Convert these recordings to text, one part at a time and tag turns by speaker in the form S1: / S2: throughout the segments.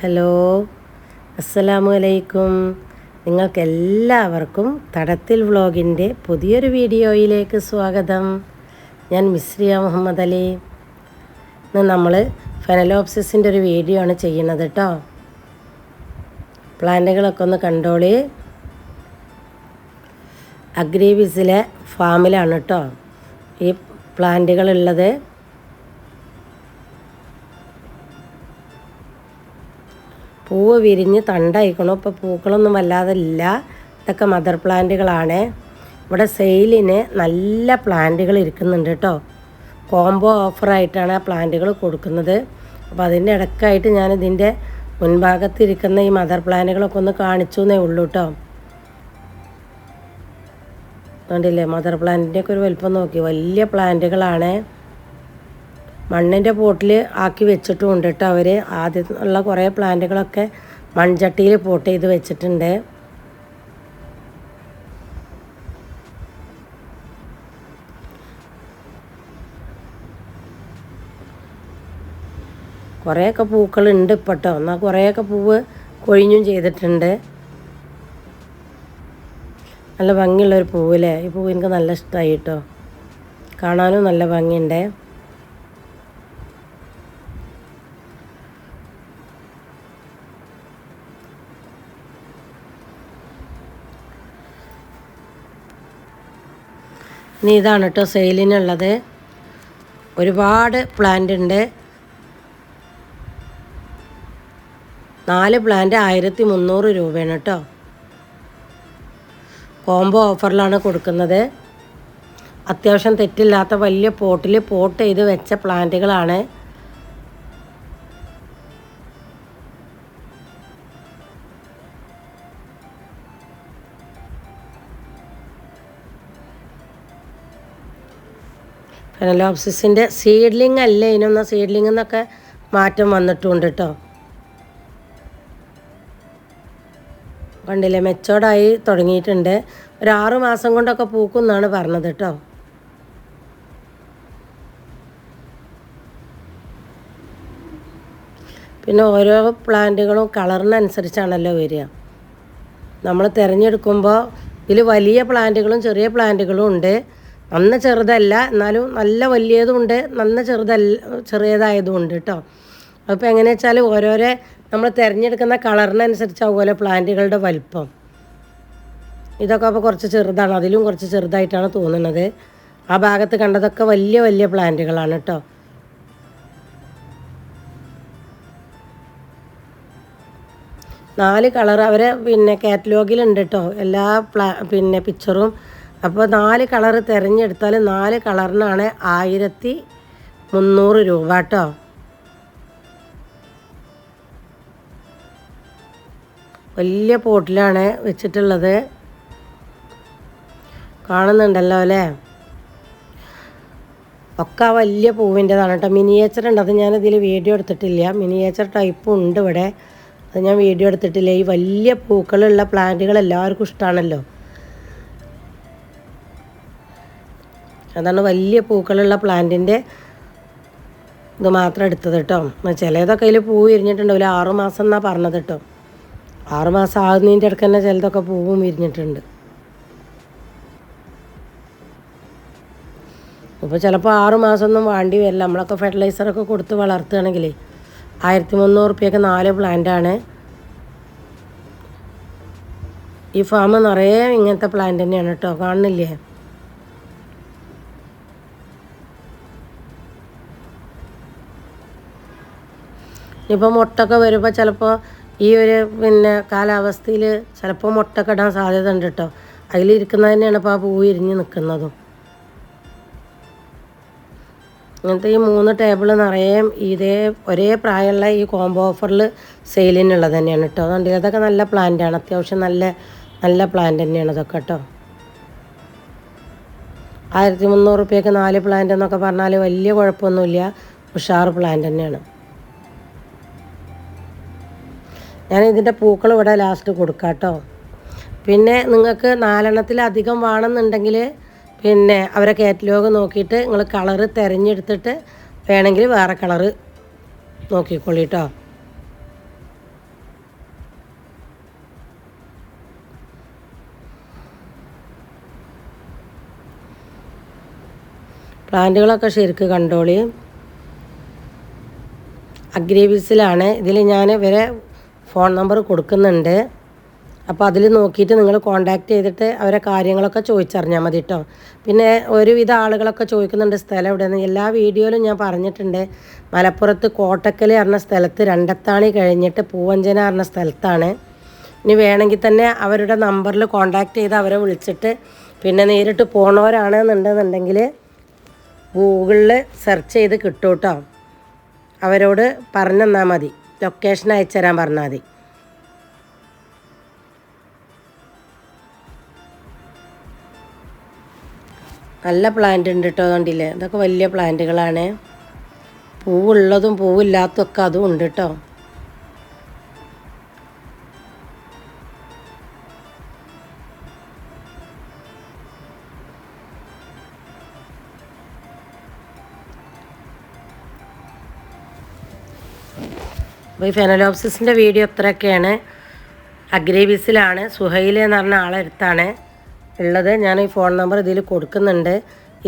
S1: Hello. അസ്സലാമു അലൈക്കും നിങ്ങൾക്കെല്ലാവർക്കും തടത്തിൽ വ്ളോഗിന്റെ പുതിയൊരു വീഡിയോയിലേക്ക് സ്വാഗതം. ഞാൻ മിസ്രിയ മുഹമ്മദ് അലി. ഇന്ന് നമ്മൾ ഫെനലോപ്സിസിന്റെ ഒരു വീഡിയോ ആണ് ചെയ്യുന്നത് കേട്ടോ പ്ലാന്റുകളൊക്കെ ഒന്ന് കണ്ടോളി. അഗ്രീബിസിലെ ഫാമിലാണ് കേട്ടോ ഈ പ്ലാന്റുകളുള്ളത്. പൂവ് വിരിഞ്ഞ് തണ്ടായിക്കണു ഇപ്പോൾ പൂക്കളൊന്നും വല്ലാതെ ഇല്ല ഇതൊക്കെ മദർ പ്ലാന്റുകളാണ് ഇവിടെ സെയിലിന് നല്ല പ്ലാന്റുകൾ ഇരിക്കുന്നുണ്ട് കേട്ടോ കോംബോ ഓഫറായിട്ടാണ് ആ പ്ലാന്റുകൾ കൊടുക്കുന്നത്. അപ്പോൾ അതിന്റെ ഇടക്കായിട്ട് ഞാൻ ഇതിന്റെ മുൻഭാഗത്തിരിക്കുന്ന ഈ മദർ പ്ലാന്റുകളൊക്കെ ഒന്ന് കാണിച്ചു എന്നേ ഉള്ളൂ കേട്ടോ കണ്ടില്ലേ? മദർ പ്ലാന്റിന്റെയൊക്കെ ഒരു വലിപ്പം നോക്കി. വലിയ പ്ലാന്റുകളാണ് മണ്ണിന്റെ പോട്ടിൽ ആക്കി വെച്ചിട്ടും ഉണ്ട് കേട്ടോ അവർ ആദ്യം ഉള്ള കുറേ പ്ലാന്റുകളൊക്കെ മൺചട്ടിയിൽ പോട്ട് ചെയ്ത് വെച്ചിട്ടുണ്ട്. കുറേയൊക്കെ പൂക്കളുണ്ട് കേട്ടോ എന്നാൽ കുറേയൊക്കെ പൂവ് കൊഴിഞ്ഞും ചെയ്തിട്ടുണ്ട്. നല്ല ഭംഗിയുള്ളൊരു പൂവില്ലേ ഈ പൂവ് എനിക്ക് നല്ല ഇഷ്ടമായി കേട്ടോ. കാണാനും നല്ല ഭംഗിയുണ്ട്. ഇനി ഇതാണ് കേട്ടോ സെയിലിനുള്ളത്. ഒരുപാട് പ്ലാന്റ് ഉണ്ട്. നാല് പ്ലാന്റ് ആയിരത്തി മുന്നൂറ് രൂപയാണ് കേട്ടോ. കോംബോ ഓഫറിലാണ് കൊടുക്കുന്നത്. അത്യാവശ്യം തെറ്റില്ലാത്ത വലിയ പോട്ടിൽ പോട്ട് ചെയ്ത് വെച്ച പ്ലാന്റുകളാണ് ഫെനലോപ്സിസിന്റെ സീഡ്ലിംഗ് അല്ല ഇതിനൊന്ന് സീഡ്ലിംഗ് എന്നൊക്കെ മാറ്റം വന്നിട്ടുണ്ട് കേട്ടോ കണ്ടില്ലേ മെച്ചോർഡായി തുടങ്ങിയിട്ടുണ്ട്. ഒരു ആറ് മാസം കൊണ്ടൊക്കെ പൂക്കും എന്നാണ് പറഞ്ഞത് കേട്ടോ പിന്നെ ഓരോ പ്ലാന്റുകളും കളറിനനുസരിച്ചാണല്ലോ വരിക. നമ്മൾ തിരഞ്ഞെടുക്കുമ്പോൾ ഇതിൽ വലിയ പ്ലാന്റുകളും ചെറിയ പ്ലാന്റുകളും ഉണ്ട്. നന്ന ചെറുതല്ല എന്നാലും നല്ല വലിയതും ഉണ്ട് നന്ന ചെറുതല്ല ചെറിയതായതും ഉണ്ട് കേട്ടോ അപ്പോൾ എങ്ങനെയാ വെച്ചാൽ ഓരോരോ നമ്മൾ തിരഞ്ഞെടുക്കുന്ന കളറിനനുസരിച്ച് അതുപോലെ പ്ലാന്റുകളുടെ വലിപ്പം. ഇതൊക്കെ അപ്പോൾ കുറച്ച് ചെറുതാണ് അതിലും കുറച്ച് ചെറുതായിട്ടാണ് തോന്നുന്നത്. ആ ഭാഗത്ത് കണ്ടതൊക്കെ വലിയ വലിയ പ്ലാന്റുകളാണ് കേട്ടോ നാല് കളർ അവരെ പിന്നെ കാറ്റലോഗിലുണ്ട് കേട്ടോ എല്ലാ പ്ലാ പിന്നെ പിക്ചറും അപ്പോൾ നാല് കളർ തിരഞ്ഞെടുത്താൽ നാല് കളറിനാണ് ആയിരത്തി മുന്നൂറ് രൂപ കേട്ടോ. വലിയ പോട്ടിലാണ് വെച്ചിട്ടുള്ളത്. കാണുന്നുണ്ടല്ലോ അല്ലേ? ഒക്കെ ആ വലിയ പൂവിന്റെതാണ് കേട്ടോ. മിനിയേച്ചർ ഉണ്ട്. അത് ഞാനതിൽ വീഡിയോ എടുത്തിട്ടില്ല. മിനിയേച്ചർ ടൈപ്പും ഉണ്ട് ഇവിടെ. അത് ഞാൻ വീഡിയോ എടുത്തിട്ടില്ല. ഈ വലിയ പൂക്കളുള്ള പ്ലാന്റുകൾ എല്ലാവർക്കും ഇഷ്ടമാണല്ലോ അതാണ് വലിയ പൂക്കളുള്ള പ്ലാന്റിന്റെ ഇത് മാത്രം എടുത്തത് കേട്ടോ. ചിലതൊക്കെ അതിൽ പൂ വിരിഞ്ഞിട്ടുണ്ടാവില്ല. ആറുമാസം എന്നാണ് പറഞ്ഞത് കേട്ടോ. ആറുമാസം ആകുന്നതിന്റെ ഇടയ്ക്ക് തന്നെ ചിലതൊക്കെ പൂവും വിരിഞ്ഞിട്ടുണ്ട്. ഇപ്പോൾ ചിലപ്പോൾ ആറുമാസം ഒന്നും വേണ്ടി വരില്ല. നമ്മളൊക്കെ ഫെർട്ടിലൈസറൊക്കെ കൊടുത്ത് വളർത്തുകയാണെങ്കിൽ ആയിരത്തി മുന്നൂറ് റുപ്യൊക്കെ നാല് പ്ലാന്റാണ് ഈ ഫാം നിറയെ ഇങ്ങനത്തെ പ്ലാന്റ് തന്നെയാണ് കേട്ടോ. കാണുന്നില്ലേ? ഇപ്പോൾ മുട്ടൊക്കെ വരുമ്പോൾ ചിലപ്പോൾ ഈ ഒരു പിന്നെ കാലാവസ്ഥയിൽ ചിലപ്പോൾ മുട്ടൊക്കെ ഇടാൻ സാധ്യത ഉണ്ട് കേട്ടോ അതിലിരിക്കുന്നത് തന്നെയാണ് ഇപ്പോൾ ആ പൂ ഇരിഞ്ഞ് നിൽക്കുന്നതും. ഇങ്ങനത്തെ ഈ മൂന്ന് ടേബിൾ നിറയെ ഇതേ ഒരേ പ്രായമുള്ള ഈ കോംബോ ഓഫറിൽ സെയിലിനുള്ളത് തന്നെയാണ് കേട്ടോ. അതുകൊണ്ട് ഇതൊക്കെ നല്ല പ്ലാന്റാണ് അത്യാവശ്യം നല്ല നല്ല പ്ലാന്റ് തന്നെയാണ് ഇതൊക്കെ കേട്ടോ. ആയിരത്തി മുന്നൂറ് റുപ്യക്ക് നാല് പ്ലാന്റ് എന്നൊക്കെ പറഞ്ഞാൽ വലിയ കുഴപ്പമൊന്നുമില്ല. ഉഷാർ പ്ലാന്റ് തന്നെയാണ്. ഞാൻ ഇതിന്റെ പൂക്കൾ ഇവിടെ ലാസ്റ്റ് കൊടുക്കാം കേട്ടോ പിന്നെ നിങ്ങൾക്ക് നാലെണ്ണത്തിലധികം വേണമെന്നുണ്ടെങ്കിൽ പിന്നെ അവരെ കാറ്റലോഗ് നോക്കിയിട്ട് നിങ്ങൾ കളറ് തിരഞ്ഞെടുത്തിട്ട് വേണമെങ്കിൽ വേറെ കളറ് നോക്കിക്കോളൂ കേട്ടോ പ്ലാന്റുകളൊക്കെ ശരിക്ക് കണ്ടോളി. അഗ്രീബിസിലാണ് ഇതിൽ ഞാൻ ഇവരെ ഫോൺ നമ്പർ കൊടുക്കുന്നുണ്ട്. അപ്പോൾ അതിൽ നോക്കിയിട്ട് നിങ്ങൾ കോൺടാക്റ്റ് ചെയ്തിട്ട് അവരെ കാര്യങ്ങളൊക്കെ ചോദിച്ചറിഞ്ഞാൽ മതി കേട്ടോ പിന്നെ ഒരുവിധ ആളുകളൊക്കെ ചോദിക്കുന്നുണ്ട് സ്ഥലം എവിടെയെന്ന്. എല്ലാ വീഡിയോയിലും ഞാൻ പറഞ്ഞിട്ടുണ്ട്. മലപ്പുറത്ത് കോട്ടക്കൽ പറഞ്ഞ സ്ഥലത്ത് രണ്ടത്താണി കഴിഞ്ഞിട്ട് പൂവഞ്ചന പറഞ്ഞ സ്ഥലത്താണ്. ഇനി വേണമെങ്കിൽ തന്നെ അവരുടെ നമ്പറിൽ കോൺടാക്റ്റ് ചെയ്ത് അവരെ വിളിച്ചിട്ട് പിന്നെ നേരിട്ട് പോണവരാണെന്നുണ്ടെന്നുണ്ടെങ്കിൽ ഗൂഗിളിൽ സെർച്ച് ചെയ്ത് കിട്ടും കേട്ടോ അവരോട് പറഞ്ഞെന്നാൽ മതി. ലൊക്കേഷൻ അയച്ചു തരാൻ പറഞ്ഞാൽ മതി. നല്ല പ്ലാന്റ് ഉണ്ട് കേട്ടോ കണ്ടില്ലേ? ഇതൊക്കെ വലിയ പ്ലാന്റുകളാണ് പൂവുള്ളതും പൂവില്ലാത്തതൊക്കെ അതും ഉണ്ട് കേട്ടോ അപ്പോൾ ഈ ഫെനലോപ്സിസിന്റെ വീഡിയോ ഇത്രയൊക്കെയാണ്. അഗ്രേബിസിലാണ് സുഹൈൽ എന്ന് പറഞ്ഞ ആളെടുത്താണ് ഉള്ളത്. ഞാൻ ഈ ഫോൺ നമ്പർ ഇതിൽ കൊടുക്കുന്നുണ്ട്.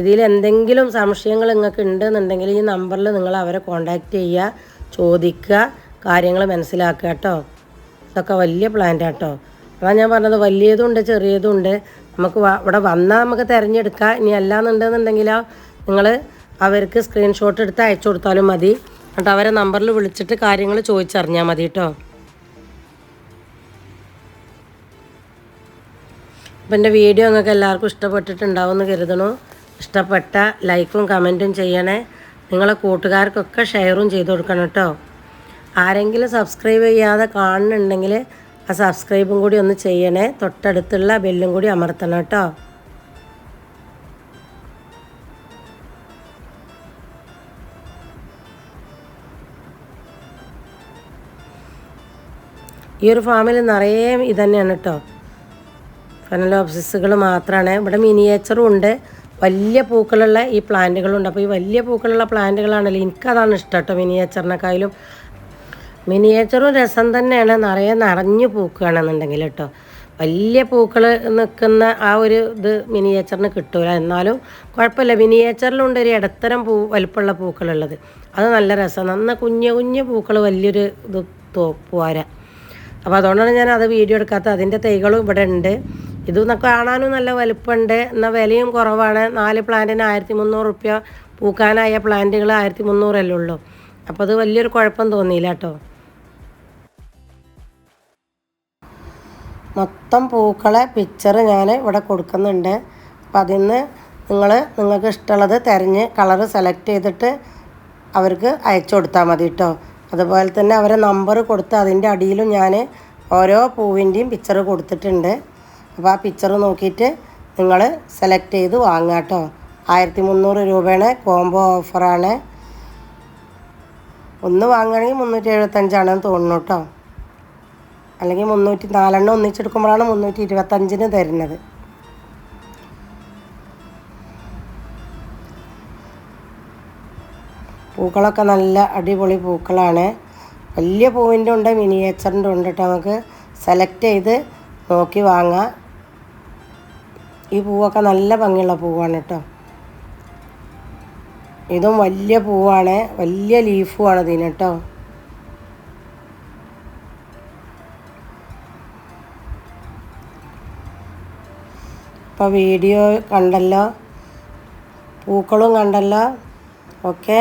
S1: ഇതിൽ എന്തെങ്കിലും സംശയങ്ങൾ നിങ്ങൾക്ക് ഉണ്ടെന്നുണ്ടെങ്കിൽ ഈ നമ്പറിൽ നിങ്ങൾ അവരെ കോൺടാക്റ്റ് ചെയ്യുക ചോദിക്കുക കാര്യങ്ങൾ മനസ്സിലാക്കുക കേട്ടോ. ഇതൊക്കെ വലിയ പ്ലാന്റ് കേട്ടോ. അതാണ് ഞാൻ പറഞ്ഞത് വലിയതുണ്ട് ചെറിയതുണ്ട് നമുക്ക് ഇവിടെ വന്നാൽ നമുക്ക് തിരഞ്ഞെടുക്കാം. ഇനി അല്ലാന്നുണ്ടെന്നുണ്ടെങ്കിലോ നിങ്ങൾ അവർക്ക് സ്ക്രീൻഷോട്ട് എടുത്ത് അയച്ചു കൊടുത്താലും മതി. എന്നിട്ട് അവരെ നമ്പറിൽ വിളിച്ചിട്ട് കാര്യങ്ങൾ ചോദിച്ചറിഞ്ഞാൽ മതി കേട്ടോ അപ്പം എന്റെ വീഡിയോ നിങ്ങൾക്ക് എല്ലാവർക്കും ഇഷ്ടപ്പെട്ടിട്ടുണ്ടാവുമെന്ന് കരുതണു. ഇഷ്ടപ്പെട്ട ലൈക്കും കമന്റും ചെയ്യണേ. നിങ്ങളെ കൂട്ടുകാർക്കൊക്കെ ഷെയറും ചെയ്ത് കൊടുക്കണം കേട്ടോ ആരെങ്കിലും സബ്സ്ക്രൈബ് ചെയ്യാതെ കാണുന്നുണ്ടെങ്കിൽ ആ സബ്സ്ക്രൈബും കൂടി ഒന്ന് ചെയ്യണേ. തൊട്ടടുത്തുള്ള ബെല്ലും കൂടി അമർത്തണം കേട്ടോ ഈ ഒരു ഫാമിൽ നിറയെ ഇതന്നെയാണ് കേട്ടോ ഫെനലോപ്സിസുകൾ മാത്രമാണ് ഇവിടെ മിനിയേച്ചറും ഉണ്ട്. വലിയ പൂക്കളുള്ള ഈ പ്ലാന്റുകളുണ്ട് അപ്പോൾ ഈ വലിയ പൂക്കളുള്ള പ്ലാന്റുകളാണല്ലോ എനിക്കതാണ് ഇഷ്ടം കേട്ടോ മിനിയേച്ചറിനെക്കായാലും മിനിയേച്ചറും രസം തന്നെയാണ്. നിറയെ നിറഞ്ഞു പൂക്കുകയാണെന്നുണ്ടെങ്കിൽ കേട്ടോ വലിയ പൂക്കൾ നിൽക്കുന്ന ആ ഒരു ഇത് മിനിയേച്ചറിന് കിട്ടൂല. എന്നാലും കുഴപ്പമില്ല. മിനിയേച്ചറിലുണ്ട് ഒരു ഇടത്തരം പൂ വലിപ്പമുള്ള പൂക്കളുള്ളത്. അത് നല്ല രസം. നന്ന കുഞ്ഞു കുഞ്ഞു പൂക്കൾ വലിയൊരു ഇത് തോ പോരാ അപ്പോൾ അതുകൊണ്ടാണ് ഞാൻ അത് വീഡിയോ എടുക്കാത്തത്. അതിന്റെ തൈകളും ഇവിടെ ഉണ്ട്. ഇതൊന്ന് കാണാനും നല്ല വലുപ്പമുണ്ട്. എന്നാൽ വിലയും കുറവാണ്. നാല് പ്ലാന്റിന് ആയിരത്തി മുന്നൂറ് റുപ്യ പൂക്കാനായ പ്ലാന്റുകൾ ആയിരത്തി മുന്നൂറല്ലേ ഉള്ളൂ. അപ്പോൾ അത് വലിയൊരു കുഴപ്പം തോന്നിയില്ല കേട്ടോ. മൊത്തം പൂക്കളെ പിക്ചർ ഞാൻ ഇവിടെ കൊടുക്കുന്നുണ്ട്. അപ്പം അതിൽ നിന്ന് നിങ്ങൾ നിങ്ങൾക്ക് ഇഷ്ടമുള്ളത് തിരഞ്ഞ് കളറ് സെലക്ട് ചെയ്തിട്ട് അവർക്ക് അയച്ചു കൊടുത്താൽ മതി കേട്ടോ. അതുപോലെ തന്നെ അവരെ നമ്പർ കൊടുത്ത് അതിന്റെ അടിയിലും ഞാൻ ഓരോ പൂവിന്റെയും പിക്ചർ കൊടുത്തിട്ടുണ്ട്. അപ്പോൾ ആ പിക്ചർ നോക്കിയിട്ട് നിങ്ങൾ സെലക്ട് ചെയ്ത് വാങ്ങുക കേട്ടോ. ആയിരത്തി മുന്നൂറ് രൂപയാണ് കോംബോ ഓഫറാണ് ഒന്ന് വാങ്ങുകയാണെങ്കിൽ മുന്നൂറ്റി എഴുപത്തഞ്ചാണെന്ന് തോന്നുന്നു കേട്ടോ. അല്ലെങ്കിൽ മുന്നൂറ്റി നാലെണ്ണം ഒന്നിച്ചെടുക്കുമ്പോഴാണ് മുന്നൂറ്റി ഇരുപത്തഞ്ചിന് തരുന്നത്. പൂക്കളൊക്കെ നല്ല അടിപൊളി പൂക്കളാണ്. വലിയ പൂവിന്റെ ഉണ്ട് മിനിയേച്ചറിന്റെ ഉണ്ട് കേട്ടോ നമുക്ക്. സെലക്ട് ചെയ്ത് നോക്കി വാങ്ങാം. ഈ പൂവൊക്കെ നല്ല ഭംഗിയുള്ള പൂവാണ് കേട്ടോ. ഇതും വലിയ പൂവാണ് വലിയ ലീഫുമാണ് ഇതിന് കേട്ടോ. ഇപ്പോൾ വീഡിയോ കണ്ടല്ലോ? പൂക്കളും കണ്ടല്ലോ? Okay